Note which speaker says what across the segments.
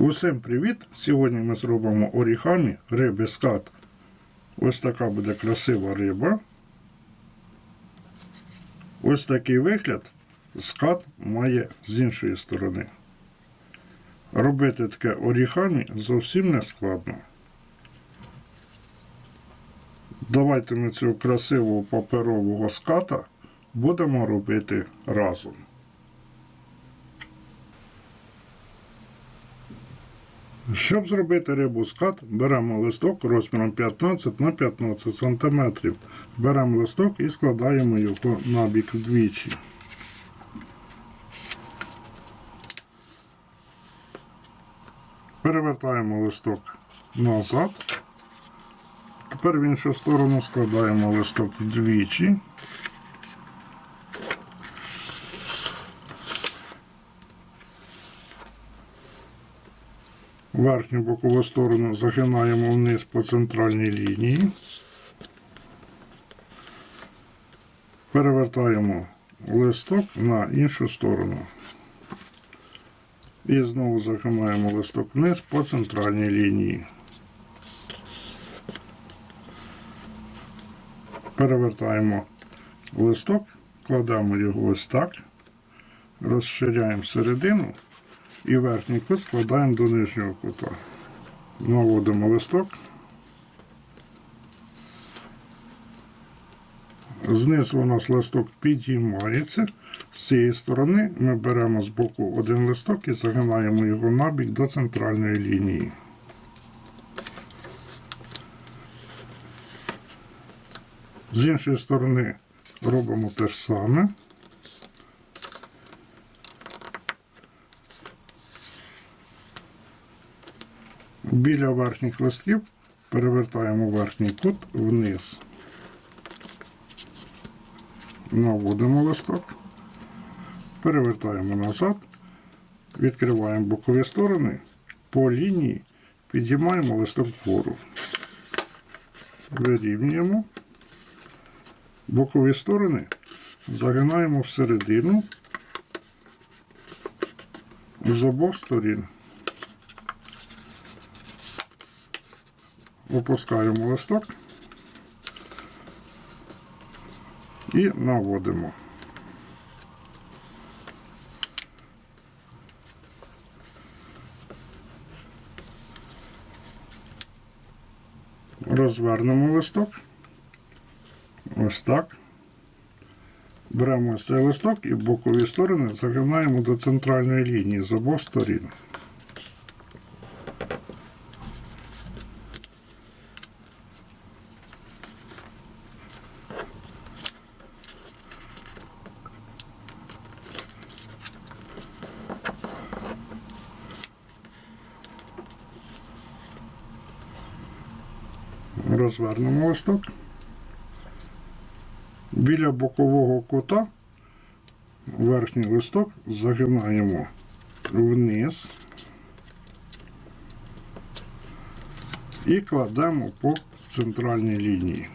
Speaker 1: Усім привіт! Сьогодні ми зробимо орігамі риби скат. Ось така буде красива риба. Ось такий вигляд скат має з іншої сторони. Робити таке орігамі зовсім не складно. Давайте ми цього красивого паперового ската будемо робити разом. Щоб зробити рибу скат, беремо листок розміром 15 на 15 см. Беремо листок і складаємо його на бік вдвічі. Перевертаємо листок назад. Тепер в іншу сторону складаємо листок вдвічі. Верхню бокову сторону загинаємо вниз по центральній лінії. Перевертаємо листок на іншу сторону. І знову загинаємо листок вниз по центральній лінії. Перевертаємо листок, кладемо його ось так, розширяємо середину і верхній кут складаємо до нижнього кута. Наводимо листок. Знизу у нас листок підіймається. З цієї сторони ми беремо з боку один листок і загинаємо його набік до центральної лінії. З іншої сторони робимо те ж саме. Біля верхніх листків перевертаємо верхній кут вниз. Наводимо листок, перевертаємо назад, відкриваємо бокові сторони, по лінії підіймаємо листок вгору. Вирівнюємо. Бокові сторони загинаємо всередину з обох сторін. Опускаємо листок і наводимо. Розвернемо листок. Ось так. Беремо цей листок і бокові сторони загинаємо до центральної лінії з обох сторін. Розвернемо листок. Біля бокового кута верхній листок загинаємо вниз і кладемо по центральній лінії.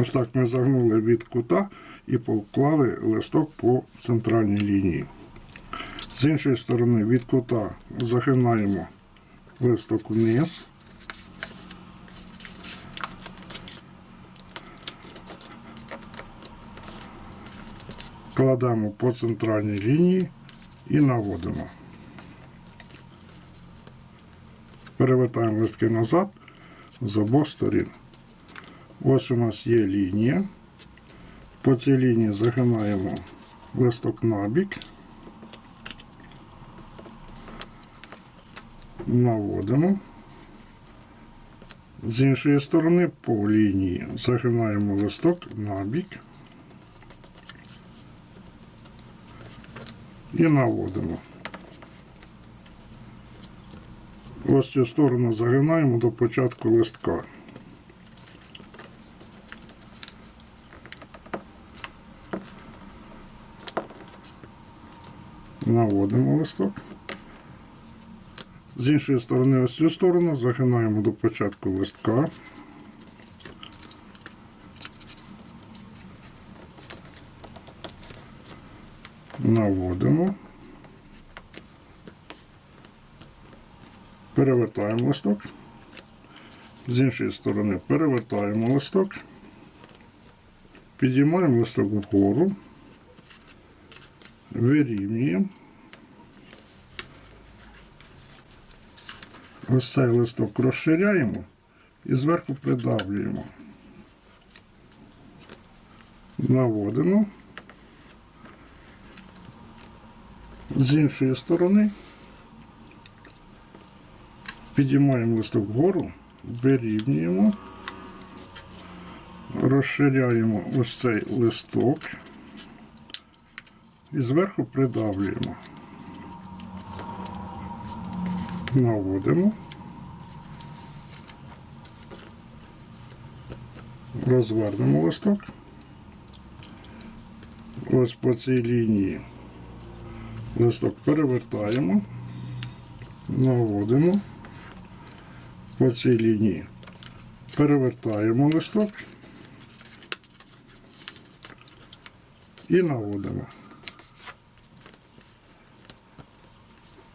Speaker 1: Ось так ми загнули від кута і поклали листок по центральній лінії. З іншої сторони від кута загинаємо листок вниз. Кладемо по центральній лінії і наводимо. Перевертаємо листки назад з обох сторін. Ось у нас є лінія. По цій лінії загинаємо листок набік, наводимо. З іншої сторони по лінії загинаємо листок набік і наводимо. Ось цю сторону загинаємо до початку листка. Наводимо листок. З іншої сторони, ось цю сторону загинаємо до початку листка. Наводимо. Перевертаємо листок. З іншої сторони перевертаємо листок. Підіймаємо листок вгору. Вирівнюємо. Ось цей листок розширяємо і зверху придавлюємо. Наводимо. З іншої сторони підіймаємо листок вгору, вирівнюємо, розширяємо ось цей листок і зверху придавлюємо. Наводимо. Розвернемо листок. Ось по цій лінії листок перевертаємо, наводимо по цій лінії. Перевертаємо листок і наводимо.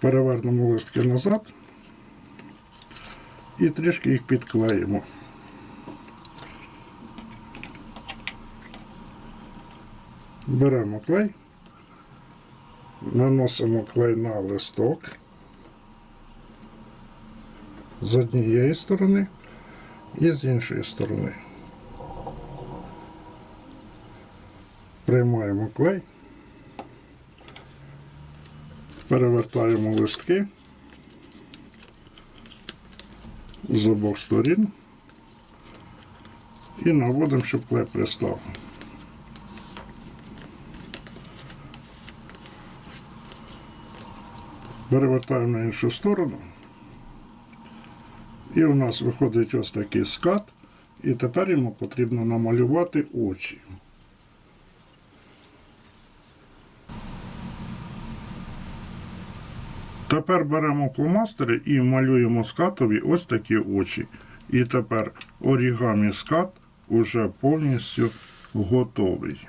Speaker 1: Перевернемо листки назад і трішки їх підклеїмо. Беремо клей, наносимо клей на листок з однієї сторони і з іншої сторони. Приймаємо клей, перевертаємо листки з обох сторін і наводимо, щоб клей пристав. Перевертаємо на іншу сторону. І у нас виходить ось такий скат. І тепер йому потрібно намалювати очі. Тепер беремо фломастери і малюємо скатові ось такі очі. І тепер орігамі скат уже повністю готовий.